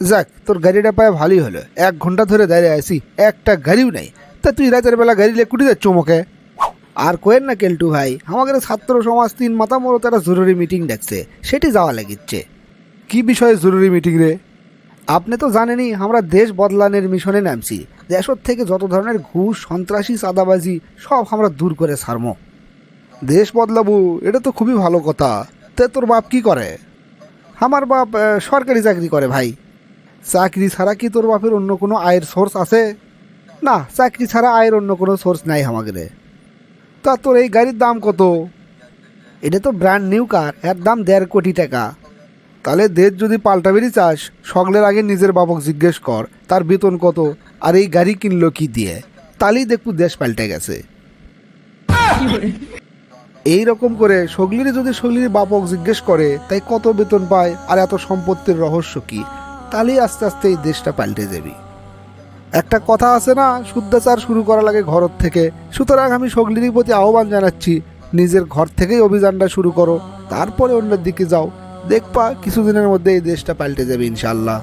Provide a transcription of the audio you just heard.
যাক, তোর গাড়িটা পায়ে ভালোই হলো। এক ঘণ্টা ধরে দাঁড়িয়ে আছি, একটা গাড়িও নেই। তা তুই রাতের বেলা গাড়ি লে কুটি যাচ্ছ মোকে আর কোয়েন না কেলটু ভাই আমাদের ছাত্র সমাজ তিন মতো একটা জরুরি মিটিং ডাকছে, সেটি যাওয়া লাগিচ্ছে। কি বিষয়ে জরুরি মিটিং রে? আপনি তো জানেনই, আমরা দেশ বদলানোর মিশনে নামছি। দেশের থেকে যত ধরনের ঘুষ, সন্ত্রাসী, চাঁদাবাজি, সব আমরা দূর করে ছাড়ব। দেশ বদলাবো, এটা তো খুবই ভালো কথা। তে তোর বাপ কি করে? আমার বাপ সরকারি চাকরি করে ভাই। চাকরি ছাড়া কি তোর বাপের অন্য কোনো আয়ের সোর্স আছে? না, চাকরি ছাড়া আয়ের অন্য কোনো সোর্স নাই আমাদের তা তোর এই গাড়ির দাম কত? এটা তো ব্র্যান্ড নিউ কার এর দাম দেড় কোটি টাকা। তাহলে দেশ যদি পাল্টাবেরই চাস, সকলের আগে নিজের বাবক জিজ্ঞেস কর, তার বেতন কত, আর এই গাড়ি কিনলো কি দিয়ে? তাহলেই দেখব দেশ পাল্টে গেছে। এই রকম করে সগলিরে যদি সগলির বাপক জিজ্ঞেস করে, তাই কত বেতন পায়, আর এত সম্পত্তির রহস্য কি? তাহলেই আস্তে আস্তে এই দেশটা পাল্টে যাবি একটা কথা আছে না, শুদ্ধাচার শুরু করা লাগে ঘর থেকে। সুতরাং আমি সগলির প্রতি আহ্বান জানাচ্ছি, নিজের ঘর থেকেই অভিযানটা শুরু করো, তারপরে অন্যের দিকে যাও। দেখবা কিছুদিনের মধ্যে এই দেশটা পাল্টে যাবে ইনশাল্লাহ